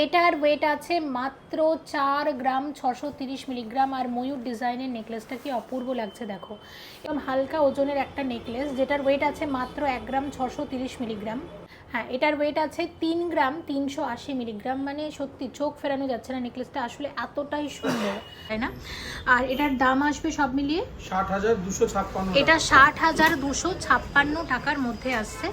এটার ওয়েট আছে মাত্র চার গ্রাম ছশো তিরিশ মিলিগ্রাম আর ময়ূর ডিজাইনের নেকলেসটা কি অপূর্ব লাগছে দেখো। এবং হালকা ওজনের একটা নেকলেস যেটার ওয়েট আছে মাত্র এক গ্রাম ছশো তিরিশ মিলিগ্রাম। হ্যাঁ এটার ওয়েট আছে তিন গ্রাম তিনশো আশি মিলিগ্রাম মানে সত্যি চোখ ফেরানো যাচ্ছে না নেকলেসটা আসলে এতটাই সুন্দর তাই না? আর এটার দাম আসবে সব মিলিয়ে? ষাট হাজার দুশো ছাপ্পান্ন এটা ষাট হাজার দুশো ছাপ্পান্ন টাকার মধ্যে আসছে।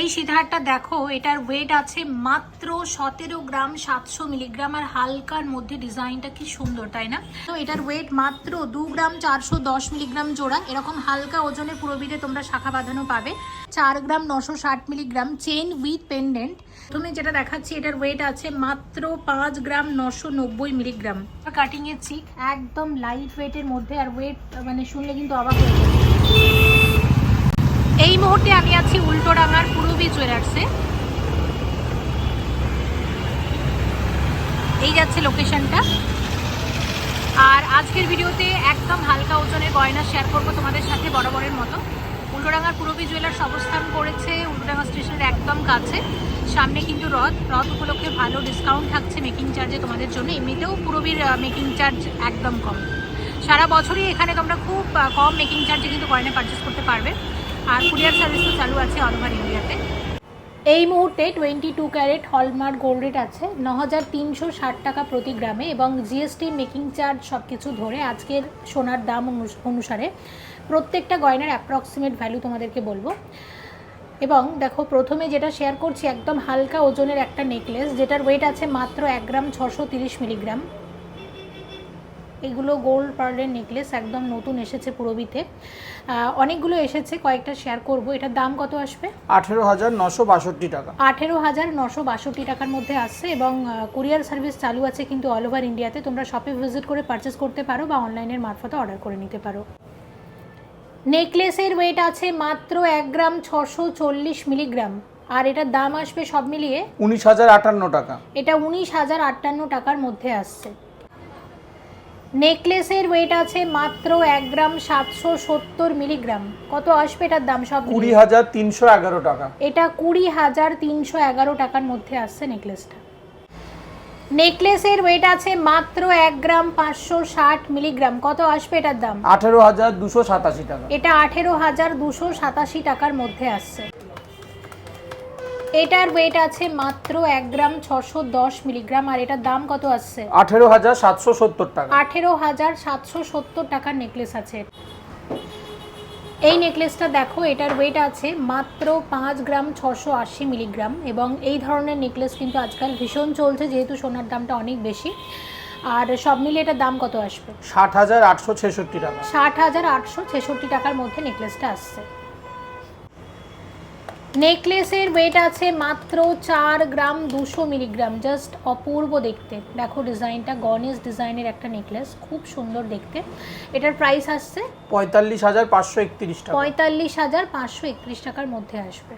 এই সীতাহারটা দেখো, এটার ওয়েট আছে মাত্র সতেরো গ্রাম সাতশো মিলিগ্রাম আর হালকার মধ্যে ডিজাইনটা কি সুন্দর, তাই না? তো এটার ওয়েট মাত্র দু গ্রাম চারশো দশ মিলিগ্রাম জোড়া, এরকম হালকা ওজনের পুরোবিদে তোমরা শাখা বাঁধানো পাবে। চার গ্রাম নশো ষাট মিলিগ্রাম চেন উইথ পেন্ডেন্ট তুমি যেটা দেখাচ্ছি, এটার ওয়েট আছে মাত্র পাঁচ গ্রাম নশো নব্বই মিলিগ্রাম কাটিং এর চিক একদম লাইট ওয়েটের মধ্যে, আর ওয়েট মানে শুনলে কিন্তু অবাক হয়ে যাবে। এই মুহূর্তে আমি আছি উল্টোডাঙ্গার পূর্বী জুয়েলার্সে। এই যাচ্ছে লোকেশনটা আর আজকের ভিডিওতে একদম হালকা ওজনের গয়না শেয়ার করব তোমাদের সাথে বরাবরের মতো। উল্টোডাঙ্গার পূর্বী জুয়েলার্স অবস্থান করেছে উল্টোডাঙ্গা স্টেশনের একদম কাছে। সামনে কিন্তু রথ। রথ উপলক্ষে ভালো ডিসকাউন্ট থাকছে মেকিং চার্জে তোমাদের জন্য। এমনিতেও পূরবীর মেকিং চার্জ একদম কম। সারা বছরই এখানে তোমরা খুব কম মেকিং চার্জে কিন্তু গয়না পারচেস করতে পারবে। আর কুরিয়ার সার্ভিস তো চালু আছে অল ওভার ইন্ডিয়াতে। এই মুহূর্তে twenty two carat hallmark gold rate আছে ন হাজার তিনশো ষাট টাকা প্রতি গ্রামে এবং জিএসটি মেকিং চার্জ সব কিছু ধরে আজকের সোনার দাম অনুস- অনুসারে প্রত্যেকটা গয়নার অ্যাপ্রক্সিমেট ভ্যালু তোমাদেরকে বলব। এবং দেখো, প্রথমে যেটা শেয়ার করছি, একদম হালকা ওজনের একটা নেকলেস যেটার ওয়েট আছে মাত্র এক গ্রাম ছশো তিরিশ মিলিগ্রাম এগুলো গোল্ড পার্লের নেকলেস একদম নতুন এসেছে পুরবিতে। অনেকগুলো এসেছে কয়েকটা শেয়ার করব। এটার দাম কত আসবে? আঠেরো হাজার নশো বাষট্টি টাকা। আঠেরো হাজার নশো বাষট্টি টাকার মধ্যে আসছে এবং কুরিয়ার সার্ভিস চালু আছে কিন্তু অল ওভার ইন্ডিয়াতে তোমরা শপে ভিজিট করে পারচেস করতে পারো বা অনলাইনের মারফতে অর্ডার করে নিতে পারো। নেকলেসের ওয়েট আছে মাত্র এক গ্রাম ছশো চল্লিশ মিলিগ্রাম আর এটার দাম আসবে সব মিলিয়ে উনিশ হাজার আটান্ন টাকা। এটা উনিশ হাজার আটান্ন টাকার মধ্যে আসছে। নেকলেসের ওয়েট আছে মাত্র এক গ্রাম সাতশো সত্তর মিলিগ্রাম। কত আসবে এটার দাম সব কুড়ি হাজার তিনশো এগারো টাকা। এটা কুড়ি হাজার তিনশো এগারো টাকার মধ্যে আসছে নেকলেসটা। নেকলেসের ওয়েট আছে মাত্র এক গ্রাম পাঁচশো ষাট মিলিগ্রাম। কত আসবে এটার দাম? আঠেরো হাজার দুশো সাতাশি টাকা। এটা আঠেরো হাজার দুশো সাতাশি টাকার মধ্যে আসছে। এটার ওয়েট আছে মাত্র এক গ্রাম ছশো দশ মিলিগ্রাম আর এটার দাম কত আসছে? আঠেরো হাজার সাতশো সত্তর টাকা। আঠেরো হাজার সাতশো সত্তর টাকার নেকলেস আছে। এই নেকলেসটা দেখো এটার ওয়েট আছে মাত্র পাঁচ গ্রাম ছশো আশি মিলিগ্রাম এবং এই ধরনের নেকলেস কিন্তু আজকাল ভীষণ চলছে যেহেতু সোনার দামটা অনেক বেশি। আর সব মিলিয়ে এটার দাম কত আসবে? ষাট হাজার আটশো ছেষট্টি টাকা। ষাট হাজার আটশো ছেষট্টি টাকার মধ্যে নেকলেসটা আসছে। নেকলেসের ওয়েট আছে মাত্র চার গ্রাম দুশো মিলিগ্রাম জাস্ট অপূর্ব দেখতে। দেখো ডিজাইনটা গণেশ ডিজাইনের একটা নেকলেস খুব সুন্দর দেখতে। এটার প্রাইস আসছে পঁয়তাল্লিশ হাজার পাঁচশো একত্রিশ টাকা। পঁয়তাল্লিশ হাজার পাঁচশো একত্রিশ টাকার মধ্যে আসবে।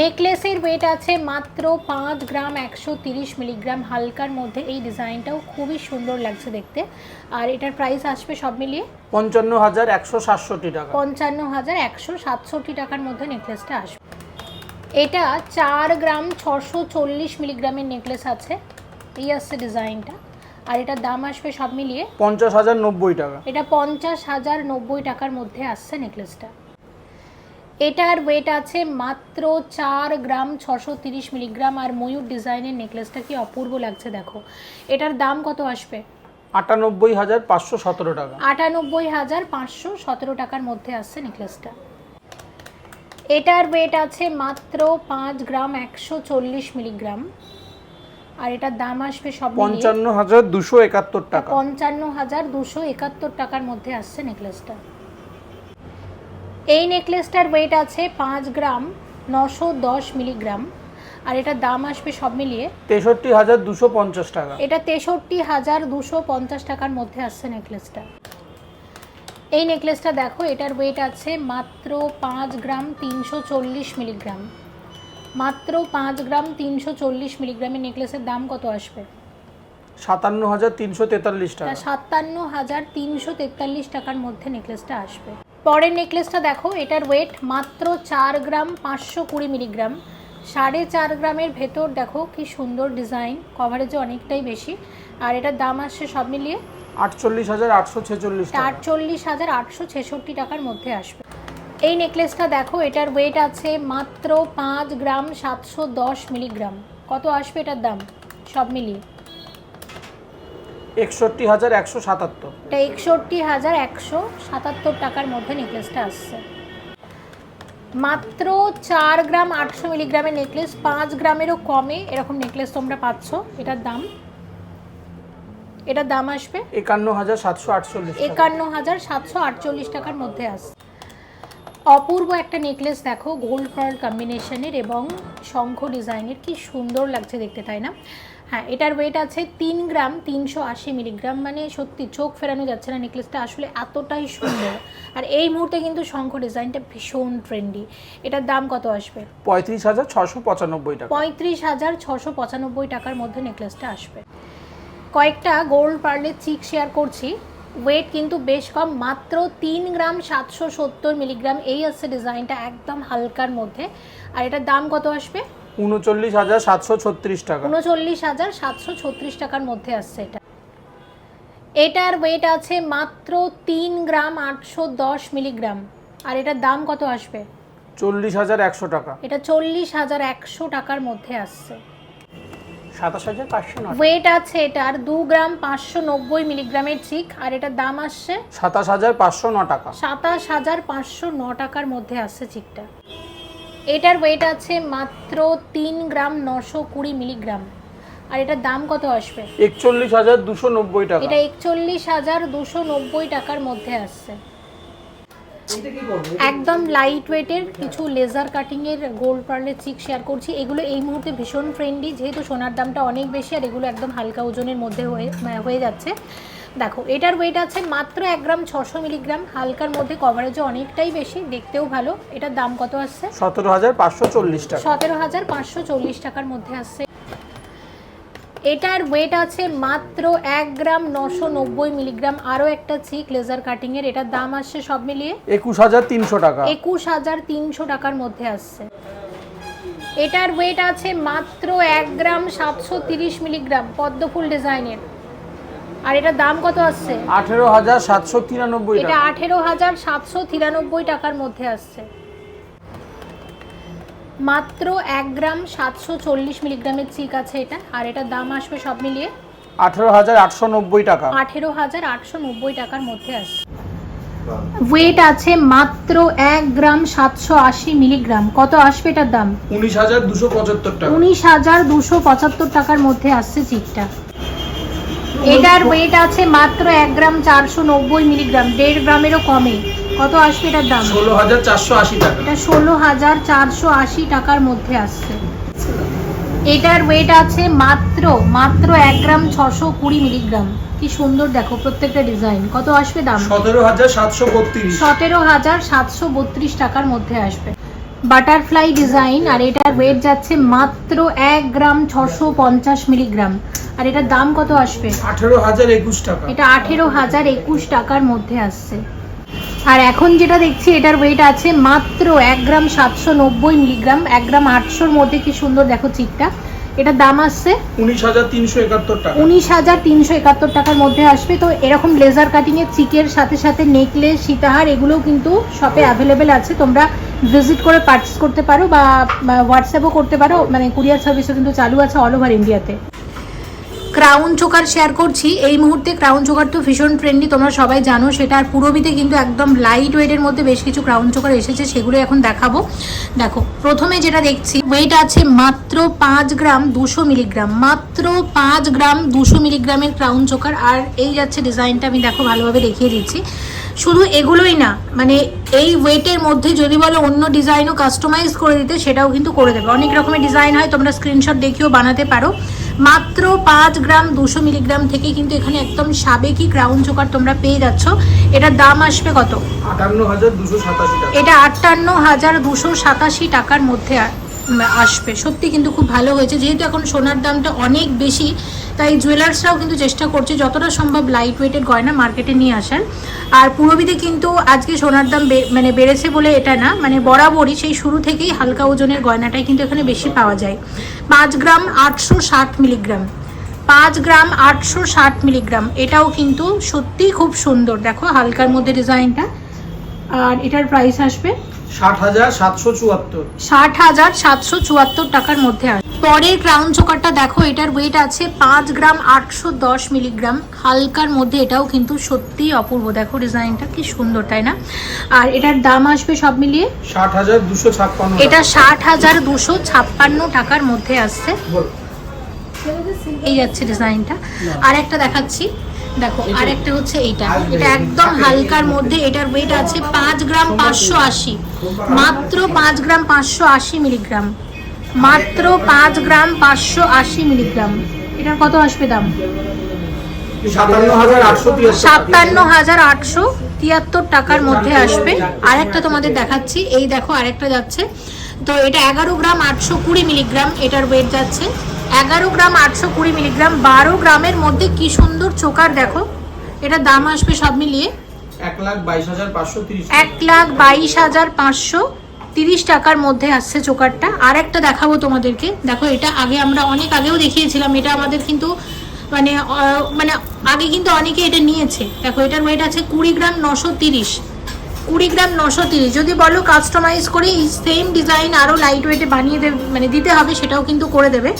নেকলেসের ওয়েট আছে মাত্র পাঁচ গ্রাম একশো তিরিশ মিলিগ্রাম। হালকার মধ্যে এই ডিজাইনটাও খুবই সুন্দর লাগছে দেখতে। আর এটার প্রাইস আসবে সব মিলিয়ে? পঞ্চান্ন হাজার একশো সাতষট্টি টাকা। পঞ্চান্ন হাজার একশো সাতষট্টি টাকার মধ্যে নেকলেসটা আসবে। এটা চার গ্রাম ছশো চল্লিশ মিলিগ্রামের নেকলেস আছে। এই আসছে ডিজাইনটা। আর এটার দাম আসবে সব মিলিয়ে? পঞ্চাশ হাজার নব্বই টাকা। এটা পঞ্চাশ হাজার নব্বই টাকার মধ্যে আসছে নেকলেসটা। এটার ওয়েট আছে মাত্র চার গ্রাম ছশো তিরিশ মিলিগ্রাম আর ময়ূর ডিজাইনের নেকলেসটা কি অপূর্ব লাগছে দেখো। এটার দাম কত আসবে? আটানব্বই হাজার পাঁচশো সতেরো টাকা। আটানব্বই হাজার পাঁচশো সতেরো টাকার মধ্যে আসছে নেকলেসটা এটার ওয়েট আছে মাত্র পাঁচ গ্রাম একশো চল্লিশ মিলিগ্রাম আর এটার দাম আসবে সব পঞ্চান্ন হাজার দুশো একাত্তর টাকা। পঞ্চান্ন হাজার দুশো একাত্তর টাকার মধ্যে আসছে নেকলেসটা এই নেকলেসটার ওয়েট আছে পাঁচ গ্রাম নশো দশ মিলিগ্রাম। আর এটার দাম আসবে সব মিলিয়ে তেষট্টি হাজার দুশো পঞ্চাশ টাকা। এটা তেষট্টি হাজার দুশো পঞ্চাশ টাকার মধ্যে আসছে নেকলেসটা। এই নেকলেসটা দেখো এটার ওয়েট আছে মাত্র পাঁচ গ্রাম তিনশো চল্লিশ মিলিগ্রাম। মাত্র পাঁচ গ্রাম তিনশো চল্লিশ মিলিগ্রামের নেকলেসের দাম কত আসবে? সাতান্ন হাজার তিনশো তেতাল্লিশ টাকা। সাতান্ন হাজার তিনশো তেতাল্লিশ টাকার মধ্যে নেকলেসটা আসবে। পরের নেকলেসটা দেখো এটার ওয়েট মাত্র চার গ্রাম পাঁচশো কুড়ি মিলিগ্রাম। সাড়ে চার গ্রামের ভেতর দেখো কি সুন্দর ডিজাইন কভারেজও অনেকটাই বেশি। আর এটার দাম আসছে সব মিলিয়ে? আটচল্লিশ হাজার আটশো ছেচল্লিশ আটচল্লিশ হাজার আটশো ছেষট্টি টাকার মধ্যে আসবে। এই নেকলেসটা দেখো এটার ওয়েট আছে মাত্র পাঁচ গ্রাম সাতশো দশ মিলিগ্রাম। কত আসবে এটার দাম? সব মিলিয়ে। একষট্টি হাজার একশো সাতাত্তর। এটা একষট্টি হাজার একশো সাতাত্তর টাকার মধ্যে নেকলেসটা আসছে। মাত্র চার গ্রাম আটশো মিলিগ্রামের নেকলেস পাঁচ গ্রামেরও কমে এরকম নেকলেস তোমরা পাচ্ছ। এটার দাম? এটার দাম আসবে? একান্ন হাজার সাতশো আটচল্লিশ একান্ন হাজার সাতশো আটচল্লিশ টাকার মধ্যে আসছে। অপূর্ব একটা নেকলেস দেখো গোল্ড পার্ল কম্বিনেশনের এবং শঙ্খ ডিজাইনের। কি সুন্দর লাগছে দেখতে তাই না? হ্যাঁ এটার ওয়েট আছে তিন গ্রাম তিনশো আশি মিলিগ্রাম। মানে সত্যি চোখ ফেরানো যাচ্ছে না নেকলেসটা আসলে এতটাই সুন্দর। আর এই মুহূর্তে কিন্তু শঙ্খ ডিজাইনটা ভীষণ ট্রেন্ডি এটার দাম কত আসবে? পঁয়ত্রিশ হাজার ছশো পঁচানব্বই টাকা। পঁয়ত্রিশ হাজার ছশো পঁচানব্বই টাকার মধ্যে নেকলেসটা আসবে। কয়েকটা গোল্ড পার্লের চিক শেয়ার করছি। ওয়েট কিন্তু বেশ কম মাত্র তিন গ্রাম সাতশো সত্তর মিলিগ্রাম। এই আছে ডিজাইনটা একদম হালকার মধ্যে। আর এটার দাম কত আসবে? উনচল্লিশ হাজার সাতশো ছত্রিশ টাকা। উনচল্লিশ হাজার সাতশো ছত্রিশ টাকার মধ্যে আসছে এটা। এটার ওয়েট আছে মাত্র তিন গ্রাম আটশো দশ মিলিগ্রাম। আর এটার দাম কত আসবে? চল্লিশ হাজার একশো টাকা। এটা চল্লিশ হাজার একশো টাকার মধ্যে আসছে। সাতাশ হাজার পাঁচশো ওয়েট আছে এটার দু গ্রাম পাঁচশো নব্বই মিলিগ্রামের চিক আর এটার দাম আসছে? সাতাশ হাজার পাঁচশো ন টাকা। সাতাশ হাজার পাঁচশো ন টাকার মধ্যে আসছে চিকটা এটার ওয়েট আছে মাত্র তিন গ্রাম নশো কুড়ি মিলিগ্রাম। আর এটার দাম কত আসবে? একচল্লিশ হাজার দুশো নব্বই টাকা। এটা একচল্লিশ হাজার দুশো নব্বই টাকার মধ্যে আসছে। একদম লাইট ওয়েটের কিছু লেজার কাটিংয়ের গোল্ড পার্লের চিক শেয়ার করছি। এগুলো এই মুহূর্তে ভীষণ ফ্রেন্ডলি যেহেতু সোনার দামটা অনেক বেশি আর এগুলো একদম হালকা ওজনের মধ্যে হয়ে হয়ে যাচ্ছে। দেখো এটার ওয়েট আছে মাত্র এক গ্রাম ছশো মিলিগ্রাম। হালকার মধ্যে কভারেজও অনেকটাই বেশি দেখতেও ভালো। এটার দাম কত আসছে? সতেরো হাজার পাঁচশো চল্লিশ টাকা। সতেরো হাজার পাঁচশো চল্লিশ টাকার মধ্যে আসছে। এটার ওয়েট আছে মাত্র এক গ্রাম নশো নব্বই মিলিগ্রাম। আরও একটা চিক লেজার কাটিংয়ের এটার দাম আসছে সব মিলিয়ে একুশ হাজার তিনশো টাকা। একুশ হাজার তিনশো টাকার মধ্যে আসছে। এটার ওয়েট আছে মাত্র এক গ্রাম সাতশো তিরিশ মিলিগ্রাম পদ্মফুল ডিজাইনের আর এটার দাম কত আসছে? আঠেরো হাজার সাতশো তিরানব্বই এটা আঠেরো হাজার সাতশো তিরানব্বই টাকার মধ্যে আসছে। মাত্র এক গ্রাম সাতশো চল্লিশ মিলিগ্রামের চিক আছে এটা আর এটার দাম আসবে সব মিলিয়ে? আঠেরো হাজার আটশো নব্বই টাকা। আঠেরো হাজার আটশো নব্বই টাকার মধ্যে আসছে। ওয়েট আছে মাত্র এক গ্রাম সাতশো আশি মিলিগ্রাম। কত আসবে এটার দাম? উনিশ হাজার দুশো পঁচাত্তর টাকা। উনিশ হাজার দুশো পঁচাত্তর টাকার মধ্যে আসছে চিকটা। এটার ওয়েট আছে মাত্র এক গ্রাম চারশো নব্বই মিলিগ্রাম দেড় গ্রামেরও কমে। কত আসবে এটার দাম? ষোলো হাজার চারশো আশি টাকা। এটা ষোলো হাজার চারশো আশি টাকার মধ্যে আসছে। এটার ওয়েট আছে মাত্র মাত্র এক গ্রাম ছশো কুড়ি মিলিগ্রাম। কি সুন্দর দেখো প্রত্যেকটা ডিজাইন। কত আসবে দাম? সতেরো হাজার সাতশো বত্রিশ। সতেরো হাজার সাতশো বত্রিশ টাকার মধ্যে আসবে। বাটারফ্লাই ডিজাইন আর এটার ওয়েট যাচ্ছে মাত্র এক গ্রাম ছশো পঞ্চাশ মিলিগ্রাম। আর এটার দাম কত আসবে? আঠেরো হাজার একুশ টাকা। এটা আঠেরো হাজার একুশ টাকার মধ্যে আসছে। আর এখন যেটা দেখছি এটার ওয়েট আছে মাত্র এক গ্রাম সাতশো নব্বই মিলিগ্রাম এক গ্রাম আটশোর মধ্যে কি সুন্দর দেখো চিকটা। এটার দাম আসছে উনিশ হাজার তিনশো একাত্তর টাকা। উনিশ হাজার তিনশো একাত্তর টাকার মধ্যে আসবে। তো এরকম লেজার কাটিংয়ের চিকের সাথে সাথে নেকলেস সীতাহার এগুলোও কিন্তু শপে অ্যাভেলেবেল আছে। তোমরা ভিজিট করে পারচেস করতে পারো বা হোয়াটসঅ্যাপও করতে পারো। মানে কুরিয়ার সার্ভিসও কিন্তু চালু আছে অল ওভার ইন্ডিয়াতে ক্রাউন চোকার শেয়ার করছি। এই মুহূর্তে ক্রাউন চোকার তো ভীষণ ট্রেন্ডি তোমরা সবাই জানো, সেটা আর পুরবিতে কিন্তু একদম লাইট ওয়েটের মধ্যে বেশ কিছু ক্রাউন চোকার এসেছে, সেগুলো এখন দেখাবো। দেখো, প্রথমে যেটা দেখছি ওয়েট আছে মাত্র পাঁচ গ্রাম দুশো মিলিগ্রাম, মাত্র পাঁচ গ্রাম দুশো মিলিগ্রামের ক্রাউন চোকার আর এই যাচ্ছে ডিজাইনটা আমি দেখো ভালোভাবে দেখিয়ে দিচ্ছি। শুধু এগুলোই না মানে এই ওয়েটের মধ্যে যদি বলো অন্য ডিজাইনও কাস্টমাইজ করে দিতে, সেটাও কিন্তু করে দেবে। অনেক রকমের ডিজাইন হয়, তোমরা স্ক্রিনশট দেখিয়েও বানাতে পারো। মাত্র পাঁচ গ্রাম দুশো মিলিগ্রাম থেকে কিন্তু এখানে একদম সাবেকি ক্রাউন চোকার তোমরা পেয়ে যাচ্ছ। এটার দাম আসবে কত? এটা আটান্ন হাজার দুশো সাতাশি টাকার মধ্যে আসবে। সত্যি কিন্তু খুব ভালো হয়েছে। যেহেতু এখন সোনার দামটা অনেক বেশি তাই জুয়েলার্সরাও কিন্তু চেষ্টা করছে যতটা সম্ভব লাইট ওয়েটের গয়না মার্কেটে নিয়ে আসার। আর পূর্ববিতে কিন্তু আজকে সোনার দাম মানে বেড়েছে বলে এটা না মানে বরাবরই সেই শুরু থেকেই হালকা ওজনের গয়নাটাই কিন্তু এখানে বেশি পাওয়া যায়। পাঁচ গ্রাম আটশো ষাট মিলিগ্রাম। পাঁচ গ্রাম আটশো ষাট মিলিগ্রাম। এটাও কিন্তু সত্যিই খুব সুন্দর। দেখো হালকার মধ্যে ডিজাইনটা। আর এটার প্রাইস আসবে? ষাট হাজার সাতশো চুয়াত্তর। ষাট হাজার সাতশো চুয়াত্তর টাকার মধ্যে আসবে পরের ক্রাউন চোকারটা দেখো এটার ওয়েট আছে পাঁচ গ্রাম আটশো দশ মিলিগ্রাম। হালকার মধ্যে এটাও কিন্তু সত্যিই অপূর্ব। দেখো ডিজাইনটা কি সুন্দর তাই না? আর এটার দাম আসবে সব মিলিয়ে? ষাট হাজার দুশো ছাপ্পান্ন এটা ষাট হাজার দুশো ছাপ্পান্ন টাকার মধ্যে আসছে। এই যাচ্ছে ডিজাইনটা। আর একটা দেখাচ্ছি। দেখো আর একটা হচ্ছে এইটা এটা একদম হালকার মধ্যে এটার ওয়েট আছে পাঁচ গ্রাম পাঁচশো আশি। মাত্র পাঁচ গ্রাম পাঁচশো আশি মিলিগ্রাম। মাত্র পাঁচ গ্রাম পাঁচশো আশি মিলিগ্রাম। এটার কত আসবে দাম? সাতান্ন হাজার আটশো তিয়াত্তর টাকার মধ্যে আসবে। আরেকটা তোমাদের দেখাচ্ছি। এই দেখো আরেকটা যাচ্ছে। তো এটা এগারো গ্রাম আটশো কুড়ি মিলিগ্রাম এটার ওয়েট যাচ্ছে। এগারো গ্রাম আটশো কুড়ি মিলিগ্রাম বারো গ্রামের মধ্যে কি সুন্দর চোকার দেখো। এটার দাম আসবে সব মিলিয়ে এক লাখ বাইশ হাজার পাঁচশো এক লাখ বাইশ হাজার পাঁচশো তিরিশ টাকার মধ্যে আসছে চোকারটা। আর একটা দেখাবো তোমাদেরকে। দেখো, এটা আগে আমরা অনেক আগেও দেখিয়েছিলাম, এটা আমাদের কিন্তু মানে মানে আগে কিন্তু অনেকে এটা নিয়েছে। দেখো, এটার ওয়েট আছে কুড়ি গ্রাম নশো তিরিশ। কুড়ি গ্রাম নশো তিরিশ। যদি বলো কাস্টমাইজ করে এই সেম ডিজাইন আরও লাইট ওয়েটে বানিয়ে দেবে মানে দিতে হবে, সেটাও কিন্তু করে দেবে।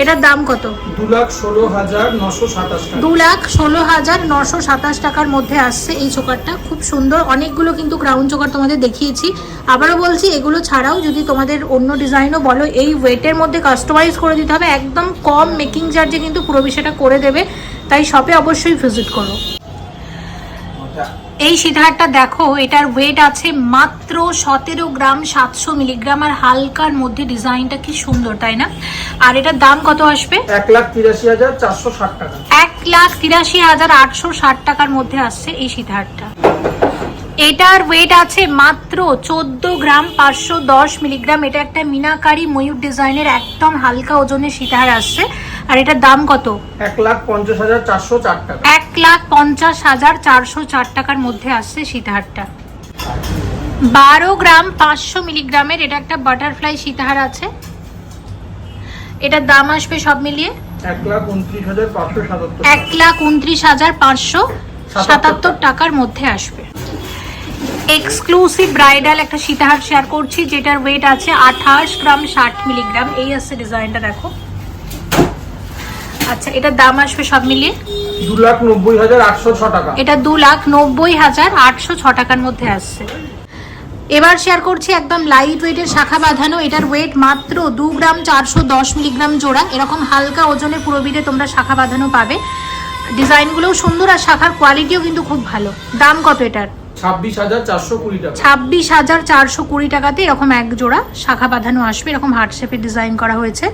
এটার দাম কত? দু লাখ ষোলো হাজার নশো সাতাশ দু লাখ ষোলো হাজার নশো সাতাশ টাকার মধ্যে আসছে এই চোকারটা। খুব সুন্দর। অনেকগুলো কিন্তু ক্রাউন চোকার তোমাদের দেখিয়েছি। আবারও বলছি এগুলো ছাড়াও যদি তোমাদের অন্য ডিজাইনও বলো এই ওয়েটের মধ্যে কাস্টমাইজ করে দিতে হবে। একদম কম মেকিং চার্জে কিন্তু পুরো বিষয়টা করে দেবে। তাই শপে অবশ্যই ভিজিট করো। এই সিধারটা দেখো এটার ওয়েট আছে মাত্র সতেরো গ্রাম সাতশো মিলিগ্রাম আর হালকার মধ্যে ডিজাইনটা কি সুন্দর তাই না? আর এটার দাম কত আসবে? এক লাখ তিরাশি হাজার চারশো ষাট টাকা। এক লাখ তিরাশি হাজার আটশো ষাট টাকার মধ্যে আসছে এই সীতাহারটা এটার ওয়েট আছে মাত্র চোদ্দ গ্রাম পাঁচশো দশ মিলিগ্রাম। এটা একটা মিনাকারি ময়ূর ডিজাইনের একদম হালকা ওজনের সীতাহার আসছে। আর এটার দাম কত? এক লাখ পঞ্চাশ হাজার চারশো চার টাকা। এক লাখ পঞ্চাশ হাজার চারশো চার টাকার মধ্যে আসছে সীতাহারটা। বারো গ্রাম পাঁচশো মিলিগ্রামের এটা একটা বাটারফ্লাই সীতাহার আছে। এটার দাম আসবে সব মিলিয়ে? এক লাখ উনত্রিশ হাজার পাঁচশো সাতাত্তর এক লাখ উনত্রিশ হাজার পাঁচশো সাতাত্তর টাকার মধ্যে আসবে। এক্সক্লুসিভ ব্রাইডাল একটা সীতাহার শেয়ার করছি যেটার ওয়েট আছে আঠাশ গ্রাম ষাট মিলিগ্রাম। এই আছে ডিজাইনটা দেখো। আচ্ছা এটার দাম আসবে সব মিলিয়ে? দু লাখ নব্বই হাজার আটশো ছ টাকা। এটা দু লাখ নব্বই হাজার আটশো ছ টাকার মধ্যে আসছে। এবার শেয়ার করছি একদম লাইট ওয়েটের শাখা বাঁধানো। এটার ওয়েট মাত্র দু গ্রাম চারশো দশ মিলিগ্রাম জোড়া। এরকম হালকা ওজনের পুরোবিদে তোমরা শাখা বাঁধানো পাবে। ডিজাইনগুলোও সুন্দর আর শাখার কোয়ালিটিও কিন্তু খুব ভালো। দাম কত এটার? ছাব্বিশ হাজার চারশো কুড়ি টাকা। ছাব্বিশ হাজার চারশো কুড়ি টাকাতে এরকম এক জোড়া শাখা বাঁধানো আসবে এরকম হার্ট শেপের ডিজাইন করা হয়েছে।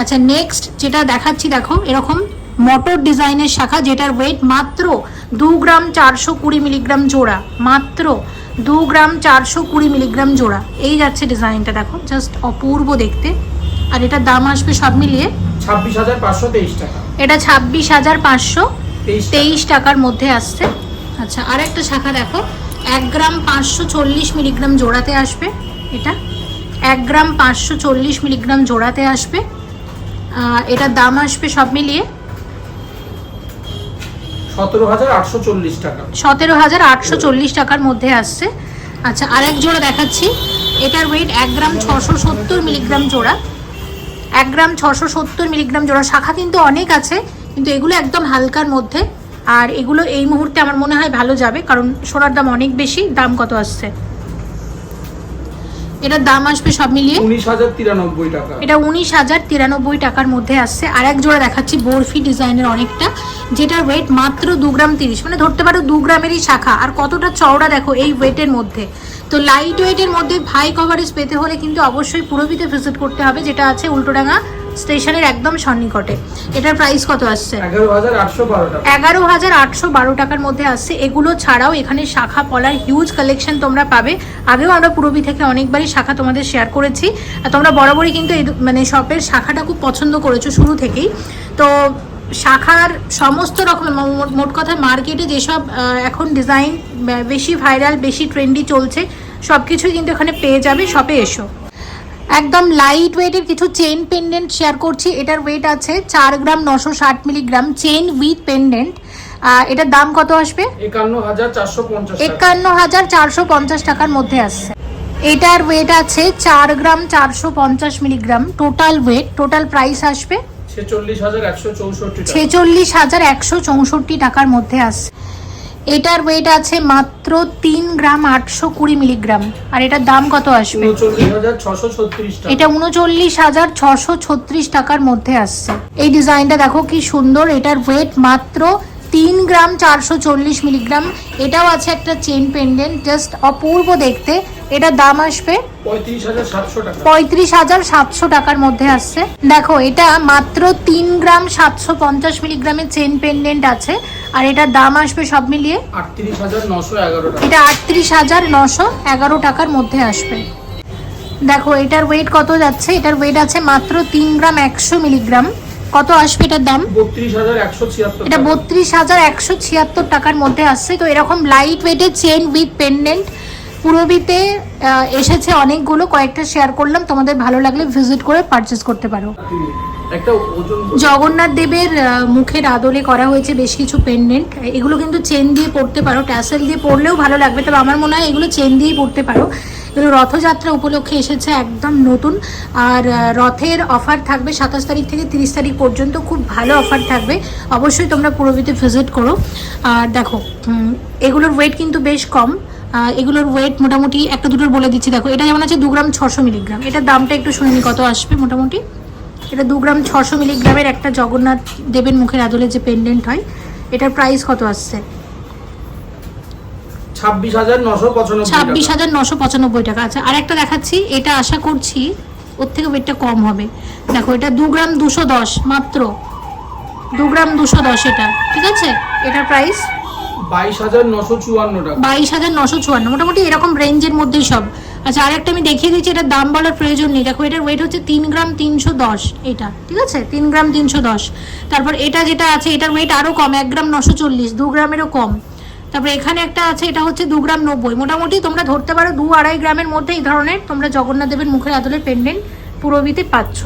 আচ্ছা নেক্সট যেটা দেখাচ্ছি দেখো এরকম মটর ডিজাইনের শাখা যেটার ওয়েট মাত্র দু গ্রাম চারশো কুড়ি মিলিগ্রাম জোড়া মাত্র দু গ্রাম চারশো কুড়ি মিলিগ্রাম জোড়া। এই যাচ্ছে ডিজাইনটা দেখো জাস্ট অপূর্ব দেখতে। আর এটার দাম আসবে সব মিলিয়ে? ছাব্বিশ হাজার পাঁচশো তেইশ টাকা। এটা ছাব্বিশ হাজার পাঁচশো তেইশ তেইশ টাকার মধ্যে আসছে। আচ্ছা আর একটা শাখা দেখো। এক গ্রাম পাঁচশো চল্লিশ মিলিগ্রাম জোড়াতে আসবে এটা। এক গ্রাম পাঁচশো চল্লিশ মিলিগ্রাম জোড়াতে আসবে। এটার দাম আসবে সব মিলিয়ে সতেরো হাজার আটশো চল্লিশ টাকা। সতেরো হাজার আটশো চল্লিশ টাকার মধ্যে আসছে। আচ্ছা আর এক জোড়া দেখাচ্ছি। এটার ওয়েট এক গ্রাম ছশো সত্তর মিলিগ্রাম জোড়া। এক গ্রাম ছশো সত্তর মিলিগ্রাম জোড়া। শাখা কিন্তু অনেক আছে কিন্তু এগুলো একদম হালকার মধ্যে। আর এগুলো এই মুহূর্তে আমার মনে হয় ভালো যাবে কারণ সোনার দাম অনেক বেশি দাম কত আসছে? এটার দাম আসবে সব মিলিয়ে? উনিশ হাজার তিরানব্বই টাকা। এটা উনিশ হাজার তিরানব্বই টাকার মধ্যে আসছে। আর এক জোড়া দেখাচ্ছি বরফি ডিজাইনের অনেকটা যেটার ওয়েট মাত্র দু গ্রাম তিরিশ। মানে ধরতে পারো দু গ্রামেরই শাখা। আর কতটা চওড়া দেখো এই ওয়েটের মধ্যে। তো লাইট ওয়েটের মধ্যে ভাই কভারেজ পেতে হলে কিন্তু অবশ্যই পুরোবিতে ভিজিট করতে হবে যেটা আছে উল্টোডাঙ্গা স্টেশনের একদম সন্নিকটে। এটার প্রাইস কত আসছে? এগারো হাজার আটশো বারো টাকার মধ্যে আসছে। এগুলো ছাড়াও এখানে শাখা পলার হিউজ কালেকশন তোমরা পাবে। আগেও আমরা পুরবি থেকে অনেকবারই শাখা তোমাদের শেয়ার করেছি। আর তোমরা বরাবরই কিন্তু মানে শপের শাখাটা খুব পছন্দ করেছ শুরু থেকেই। তো শাখার সমস্ত রকমের মো- মোট কথা মার্কেটে যেসব এখন ডিজাইন বেশি ভাইরাল বেশি ট্রেন্ডি চলছে সব কিছুই কিন্তু এখানে পেয়ে যাবে। শপে এসো। একদম লাইট ওয়েটের কিছু চেন পেন্ডেন্ট শেয়ার করছি। এটার ওয়েট আছে চার গ্রাম নশো ষাট মিলিগ্রাম চেন উইথ পেন্ডেন্ট এটার দাম কত আসবে? একান্ন হাজার চারশো পঞ্চাশ টাকার মধ্যে আসছে। এটার ওয়েট আছে চার গ্রাম চারশো পঞ্চাশ milligram total weight total price আসবে ছেচল্লিশ হাজার একশো চৌষট্টি ছেচল্লিশ হাজার একশো চৌষট্টি টাকার মধ্যে আসছে। এটার ওয়েট আছে মাত্র তিন গ্রাম আটশো কুড়ি মিলিগ্রাম। আর এটার দাম কত আসবে? এটা উনচল্লিশ হাজার ছশো ছত্রিশ টাকার মধ্যে আসছে। এই ডিজাইনটা দেখো কি সুন্দর এটার ওয়েট মাত্র তিন গ্রাম চারশো চল্লিশ মিলিগ্রাম। এটাও আছে একটা চেন পেন্ডেন্ট জাস্ট অপূর্ব দেখতে। এটার দাম আসবে পঁয়ত্রিশ হাজার সাতশো টাকার মধ্যে আসছে। দেখো এটা মাত্র তিন গ্রাম সাতশো পঞ্চাশ মিলিগ্রামের চেন পেন্ডেন্ট আছে আর এটার দাম আসবে সব মিলিয়ে এটা আটত্রিশ হাজার নশো এগারো টাকার মধ্যে আসবে। দেখো এটার ওয়েট কত যাচ্ছে? এটার ওয়েট আছে মাত্র তিন গ্রাম একশো মিলিগ্রাম। কত আসবে এটার দাম? এটা বত্রিশ হাজার একশো ছিয়াত্তর টাকার মধ্যে আসছে। তো এরকম লাইট ওয়েটের চেন উইথ পেন্ডেন্ট পুরবিতে এসেছে অনেকগুলো। কয়েকটা শেয়ার করলাম। তোমাদের ভালো লাগলে ভিজিট করে পারচেস করতে পারো। জগন্নাথ দেবের মুখের আদলে করা হয়েছে বেশ কিছু পেন্ডেন্ট এগুলো কিন্তু চেন দিয়ে পড়তে পারো ট্যাসেল দিয়ে পড়লেও ভালো লাগবে। তবে আমার মনে হয় এগুলো চেন দিয়েই পড়তে পারো। এগুলো রথযাত্রা উপলক্ষে এসেছে একদম নতুন। আর রথের অফার থাকবে সাতাশ তারিখ থেকে তিরিশ তারিখ পর্যন্ত। খুব ভালো অফার থাকবে। অবশ্যই তোমরা পুরবিতে ভিজিট করো। আর দেখো এগুলোর ওয়েট কিন্তু বেশ কম। এগুলোর ওয়েট মোটামুটি একটা দুটোর বলে দিচ্ছি। দেখো, এটা যেমন আছে দু গ্রাম ছশো মিলিগ্রাম। এটার দামটা একটু শুনে নি, কত আসবে মোটামুটি? এটা দু গ্রাম ছশো মিলিগ্রামের একটা জগন্নাথ দেবের মুখের আদলে যে পেন্ডেন্ট হয় এটার প্রাইস কত আসছে? ছাব্বিশ হাজার নশো পঁচানব্বই টাকা। আচ্ছা আর একটা দেখাচ্ছি এটা আশা করছি ওর থেকে ওয়েটটা কম হবে। দেখো এটা দু গ্রাম দুশো দশ মাত্র দু গ্রাম দুশো দশ এটা ঠিক আছে? এটার প্রাইস বাইশ হাজার নশো চুয়ান্ন টাকা। বাইশ হাজার নশো চুয়ান্ন মোটামুটি এরকম রেঞ্জের মধ্যেই সব। আচ্ছা আরেকটা আমি দেখিয়ে দিচ্ছি, এটার দাম বলার প্রয়োজন নেই। দেখো, এটার ওয়েট হচ্ছে তিন গ্রাম তিনশো দশ, এটা, ঠিক আছে? তিন গ্রাম তিনশো দশ। তারপর এটা যেটা আছে, এটার ওয়েট আরও কম, এক গ্রাম নশো চল্লিশ, দু গ্রামেরও কম। তারপর এখানে একটা আছে, এটা হচ্ছে দু গ্রাম নব্বই। মোটামুটি তোমরা ধরতে পারো, দু আড়াই গ্রামের মধ্যে এই ধরনের তোমরা জগন্নাথ দেবের মুখের আদলের পেন্ডেন্ট পুরোবিতে পাচ্ছ।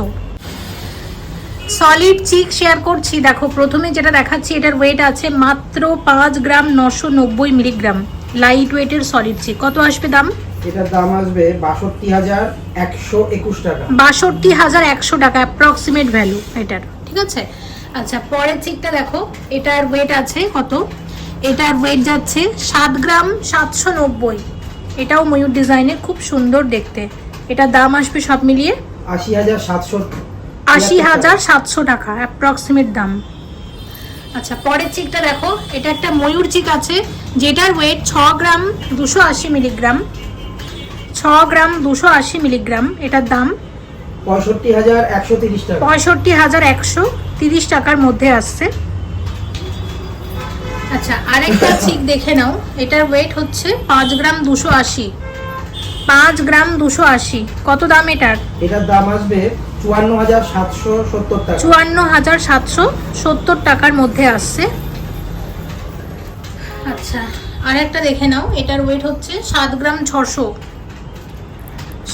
সলিড চিক শেয়ার করছি, দেখো, প্রথমে যেটা দেখাচ্ছি, এটার ওয়েট আছে মাত্র পাঁচ গ্রাম নশো নব্বই মিলিগ্রাম। লাইট ওয়েটের সলিড চিক কত আসবে দাম? এটার দাম আসবে বাষট্টি হাজার একশো একুশ টাকা। বাষট্টি হাজার একশো টাকা অ্যাপ্রক্সিমেট ভ্যালু এটার ঠিক আছে? আচ্ছা পরের চিকটা দেখো এটার ওয়েট আছে কত? এটার ওয়েট যাচ্ছে সাত গ্রাম সাতশো নব্বই। এটাও ময়ূর ডিজাইনের খুব সুন্দর দেখতে। এটার দাম আসবে সব মিলিয়ে? আশি হাজার সাতশো আশি হাজার সাতশো টাকা অ্যাপ্রক্সিমেট দাম। আচ্ছা পরের চিকটা দেখো এটা একটা ময়ূর চিক আছে যেটার ওয়েট ছ গ্রাম দুশো আশি মিলিগ্রাম। ছ গ্রাম দুশো আশি মিলিগ্রাম এটার দাম? পঁয়ষট্টি হাজার একশো তিরিশ টাকা। পঁয়ষট্টি হাজার একশো তিরিশ টাকার মধ্যে আসছে। আচ্ছা আরেকটা চিক দেখে নাও। এটার ওয়েট হচ্ছে পাঁচ গ্রাম দুশো আশি। পাঁচ গ্রাম দুশো আশি। কত দাম এটার? এটার দাম আসবে চুয়ান্ন হাজার সাতশো সত্তর টাকা। চুয়ান্ন হাজার সাতশো সত্তর টাকার মধ্যে আসছে। আচ্ছা আর একটা দেখে নাও। এটার ওয়েট হচ্ছে সাত গ্রাম ছশো।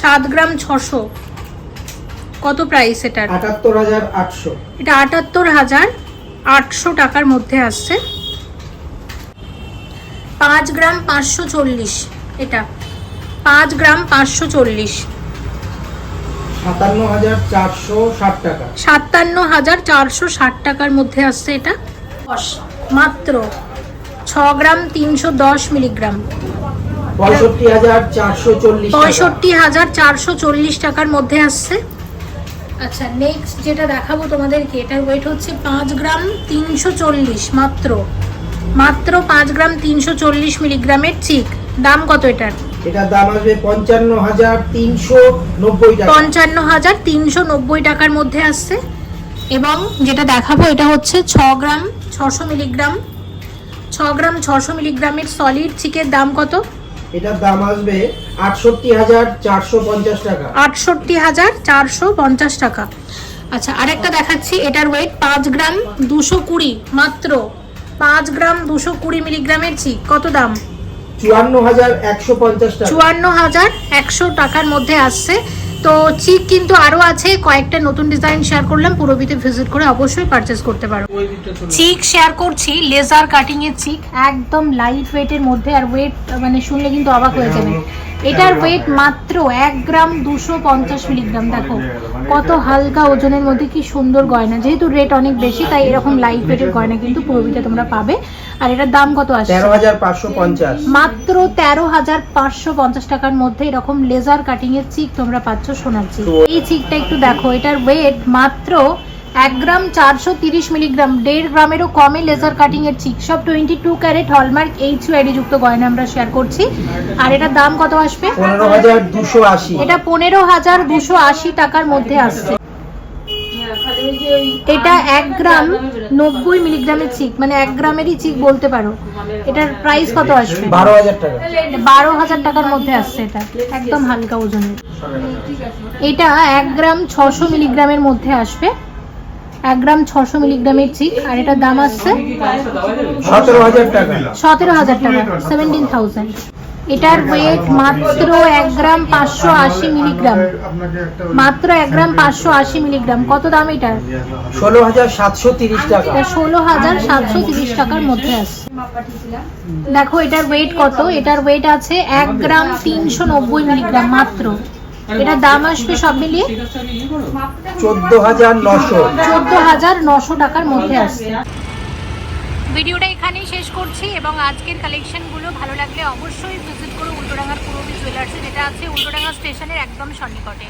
সাত গ্রাম ছশো। কত প্রাইস এটার? আটাত্তর হাজার আটশো। এটা আটাত্তর হাজার আটশো টাকার মধ্যে আসছে। পাঁচ গ্রাম পাঁচশো চল্লিশ। এটা। পাঁচ গ্রাম পাঁচশো চল্লিশ। সাতান্ন হাজার চারশো ষাট টাকা। সাতান্ন হাজার চারশো ষাট টাকার মধ্যে আসছে এটা। মাত্র ছ গ্রাম তিনশো দশ মিলিগ্রাম। পঁয়ষট্টি হাজার চারশো চল্লিশ টাকার মধ্যে আসছে। আচ্ছা নেক্সট যেটা দেখাবো তোমাদেরকে এটার ওয়েট হচ্ছে পাঁচ গ্রাম তিনশো চল্লিশ মাত্র। মাত্র পাঁচ গ্রাম তিনশো চল্লিশ মিলিগ্রামের চিক। দাম কত এটার? এটার দাম আসবে পঞ্চান্ন হাজার তিনশো নব্বই পঞ্চান্ন হাজার তিনশো নব্বই টাকার মধ্যে আসছে। এবং যেটা দেখাবো এটা হচ্ছে ছ গ্রাম ছশো মিলিগ্রাম। ছ গ্রাম ছশো মিলিগ্রামের সলিড চিকের দাম কত? এটার দাম আসবে আটষট্টি হাজার চারশো পঞ্চাশ টাকা। আটষট্টি হাজার চারশো পঞ্চাশ টাকা। আচ্ছা আরেকটা দেখাচ্ছি এটার ওয়েট পাঁচ গ্রাম দুশো কুড়ি মাত্র পাঁচ গ্রাম দুশো কুড়ি মিলিগ্রামের চিক কত দাম? চুয়ান্ন হাজার একশো পঞ্চাশ টাকা। চুয়ান্ন হাজার একশো টাকার মধ্যে আসছে। তো চিক কিন্তু আরও আছে, কয়েকটা নতুন ডিজাইন শেয়ার করলাম পুরোবিতে ভিজিট করে অবশ্যই পারচেস করতে পারো। চিক শেয়ার করছি লেজার কাটিং এর চিক একদম লাইট ওয়েটের মধ্যে, আর ওয়েট মানে শুনলে কিন্তু অবাক হয়ে যাবে। এটার ওয়েট মাত্র এক গ্রাম দুশো পঞ্চাশ মিলিগ্রাম দেখো কত হালকা ওজনের মধ্যে কি সুন্দর গয়না। যেহেতু রেট অনেক বেশি তাই এরকম লাইট ওয়েটের গয়না কিন্তু পুরোবিতে তোমরা পাবে। আর এটার দাম কত আসছে? তেরো হাজার পাঁচশো পঞ্চাশ। মাত্র তেরো হাজার পাঁচশো পঞ্চাশ টাকার মধ্যে এরকম লেজার কাটিং এর চিক তোমরা পাচ্ছ সোনার চিক এই চিকটা একটু দেখো এটার ওয়েট মাত্র এক গ্রাম চারশো তিরিশ মিলিগ্রাম দেড় গ্রামেরও কমে লেজার কাটিং এর চিক সব twenty two carat hallmark H ID যুক্ত গয়না আমরা শেয়ার করছি। আর এটার দাম কত আসবে? পনেরো হাজার দুশো আশি। এটা পনেরো হাজার দুশো আশি টাকার মধ্যে আসছে। এটা এক গ্রাম নব্বই মিলিগ্রামের চিক মানে এক গ্রামেরই চিক বলতে পারো। এটার প্রাইস কত আসবে? বারো হাজার টাকা। বারো হাজার টাকার মধ্যে আসছে এটা। একদম হালকা ওজনের। এটা এক গ্রাম ছশো মিলিগ্রামের মধ্যে আসবে। এক গ্রাম ছশো মিলিগ্রামের চিক আর এটার দাম আসছে সতেরো হাজার টাকা। সতেরো হাজার টাকা সেভেন্টিন থাউজেন্ড এটার ওয়েট মাত্র এক গ্রাম পাঁচশো আশি মিলিগ্রাম। মাত্র এক গ্রাম পাঁচশো আশি মিলিগ্রাম। কত দাম এটার? ষোলো হাজার সাতশো তিরিশ টাকা। ষোলো হাজার সাতশো তিরিশ টাকার মধ্যে আসছে দেখো এটার ওয়েট কত? এটার ওয়েট আছে এক গ্রাম তিনশো নব্বই মিলিগ্রাম মাত্র। এটার দাম আসবে সব মিলিয়ে? চোদ্দ হাজার নশো। চোদ্দ হাজার নশো টাকার মধ্যে আসছে। ভিডিওটা এখানেই শেষ করছি এবং আজকের কালেকশনগুলো ভালো লাগলে অবশ্যই ভিজিট করো উল্টোডাঙ্গার পুরবি জুয়েলার্সে যেটা আছে উল্টোডাঙ্গা স্টেশনের একদম সন্নিকটে।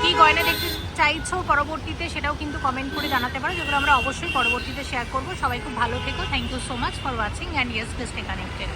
কী গয়না দেখতে চাইছো পরবর্তীতে সেটাও কিন্তু কমেন্ট করে জানাতে পারো যেগুলো আমরা অবশ্যই পরবর্তীতে শেয়ার করব। সবাই খুব ভালো থেকো। Thank you so much for watching and yes place connected